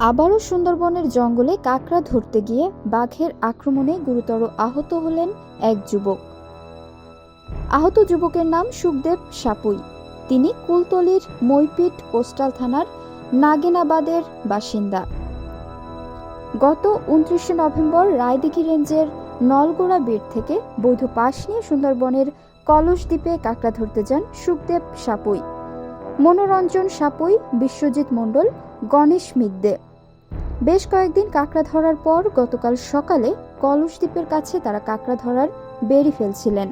আবারও সুন্দরবনের জঙ্গলে কাকড়া ধরতে গিয়ে বাঘের আক্রমণে গুরুতর আহত হলেন এক যুবক। আহত যুবকের নাম সুখদেব সাপুই। তিনি কুলতলির মইপিট কোস্টাল থানার নাগিনাবাদের বাসিন্দা। গত উনত্রিশে নভেম্বর রায়দিঘি রেঞ্জের নলগোড়া বিট থেকে বৈধ পাশ নিয়ে সুন্দরবনের কলস দ্বীপে কাকড়া ধরতে যান সুখদেব সাপুই। মনোরঞ্জন সাপুই, বিশ্বজিৎ মণ্ডল গণেশ মিদ্দে বেশ কয়েকদিন কাঁকড়া ধরার পর গতকাল সকালে কলস দ্বীপের কাছে তারা কাঁকড়া ধরার বেরি ফেলছিলেন।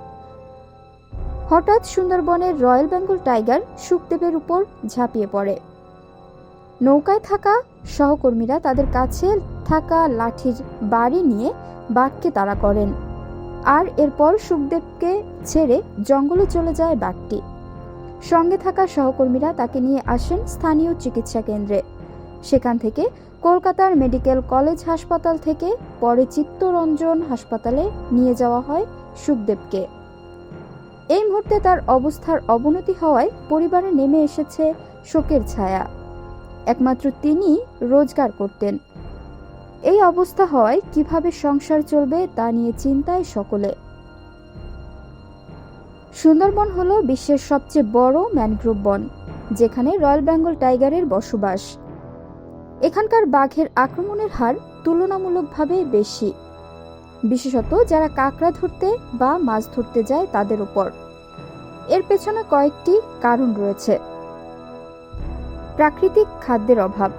হঠাৎ সুন্দরবনের রয়্যাল বেঙ্গল টাইগার সুখদেবের উপর ঝাঁপিয়ে পড়ে। নৌকায় থাকা সহকর্মীরা তাদের কাছে থাকা লাঠির বাড়ি নিয়ে বাঘকে তাড়া করেন আর এরপর সুখদেবকে ছেড়ে জঙ্গলে চলে যায় বাঘটি। সঙ্গে থাকা সহকর্মীরা তাকে নিয়ে আসেন স্থানীয় চিকিৎসা কেন্দ্রে। সেখান থেকে কলকাতার মেডিকেল কলেজ হাসপাতাল থেকে পরে চিত্তরঞ্জন হাসপাতালে নিয়ে যাওয়া হয় সুখদেবকে। এই মুহূর্তে তার অবস্থার অবনতি হওয়ায় পরিবারে নেমে এসেছে শোকের ছায়া। একমাত্র তিনি রোজগার করতেন। এই অবস্থা হওয়ায় কীভাবে সংসার চলবে তা নিয়ে চিন্তায় সকলে। সুন্দরবন হলো বিশ্বের সবচেয়ে বড় ম্যানগ্রোভ বন, যেখানে রয়্যাল বেঙ্গল টাইগারের বসবাস। এখানকার বাঘের আক্রমণের হার তুলনামূলকভাবে বেশি। বিশেষত যারা কাঁকড়া ধরতে বা মাছ ধরতে যায় তাদের উপর। এর পেছনে কয়েকটি কারণ রয়েছে। প্রাকৃতিক খাদ্যের অভাব।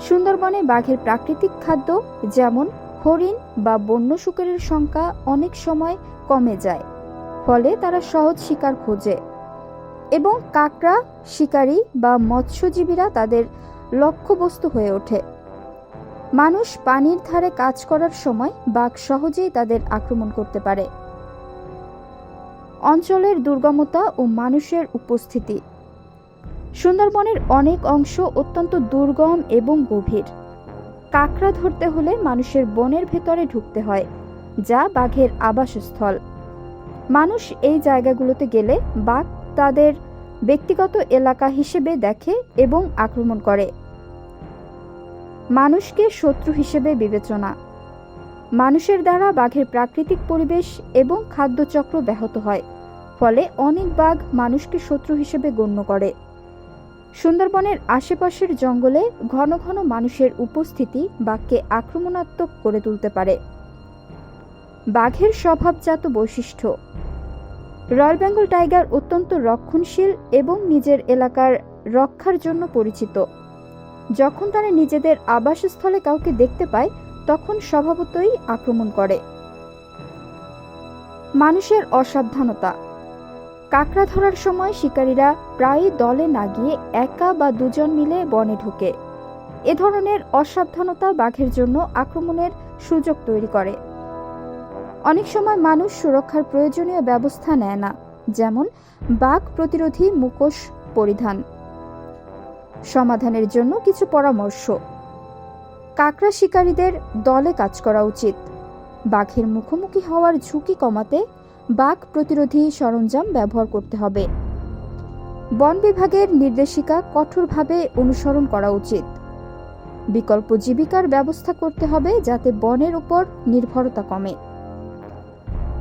সুন্দরবনে বাঘের প্রাকৃতিক খাদ্য যেমন হরিণ বা বন্য শুকরের সংখ্যা অনেক সময় কমে যায়, ফলে তারা সহজ শিকার খোঁজে। এবং কাকড়া, শিকারী বা মৎস্যজীবীরা তাদের লক্ষ্যবস্তু হয়ে ওঠে। মানুষ পানির ধারে কাজ করার সময় বাঘ সহজেই তাদের আক্রমণ করতে পারে। অঞ্চলের দুর্গমতা ও মানুষের উপস্থিতি। সুন্দরবনের অনেক অংশ অত্যন্ত দুর্গম এবং গভীর। কাকড়া ধরতে হলে মানুষের বনের ভেতরে ঢুকতে হয়, যা বাঘের আবাসস্থল। মানুষ এই জায়গাগুলোতে গেলে বাঘ তাদের ব্যক্তিগত এলাকা হিসেবে দেখে এবং আক্রমণ করে। মানুষকে শত্রু হিসেবে বিবেচনা। মানুষের দ্বারা বাঘের প্রাকৃতিক পরিবেশ এবং খাদ্যচক্র ব্যাহত হয়, ফলে অনেক বাঘ মানুষকে শত্রু হিসেবে গণ্য করে। সুন্দরবনের আশেপাশের জঙ্গলে ঘন ঘন মানুষের উপস্থিতি বাঘকে আক্রমণাত্মক করে তুলতে পারে। বাঘের স্বভাবজাত বৈশিষ্ট্য। রয়্যাল বেঙ্গল টাইগার অত্যন্ত রক্ষণশীল এবং নিজের এলাকার রক্ষার জন্য পরিচিত। যখন তারা নিজেদের আবাসস্থলে কাউকে দেখতে পায়, তখন স্বভাবতই আক্রমণ করে। মানুষের অসাবধানতা। কাঁকড়া ধরার সময় শিকারীরা প্রায়ই দলে না গিয়ে একা বা দুজন মিলে বনে ঢুকে। এ ধরনের অসাবধানতা বাঘের জন্য আক্রমণের সুযোগ তৈরি করে। অনেক সময় মানুষ সুরক্ষার প্রয়োজনীয় ব্যবস্থা নেয় না, যেমন বাঘ প্রতিরোধী মুখোশ পরিধান। সমাধানের জন্য কিছু পরামর্শ। কাকড়া শিকারীদের দলে কাজ করা উচিত। বাঘের মুখোমুখি হওয়ার ঝুঁকি কমাতে বাঘ প্রতিরোধী সরঞ্জাম ব্যবহার করতে হবে। বন বিভাগের নির্দেশিকা কঠোরভাবে অনুসরণ করা উচিত। বিকল্প জীবিকার ব্যবস্থা করতে হবে যাতে বনের উপর নির্ভরতা কমে।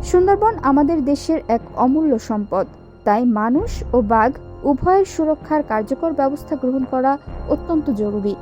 সুন্দরবন আমাদের দেশের এক অমূল্য সম্পদ, তাই মানুষ ও বাঘ উভয়ের সুরক্ষার কার্যকর ব্যবস্থা গ্রহণ করা অত্যন্ত জরুরি।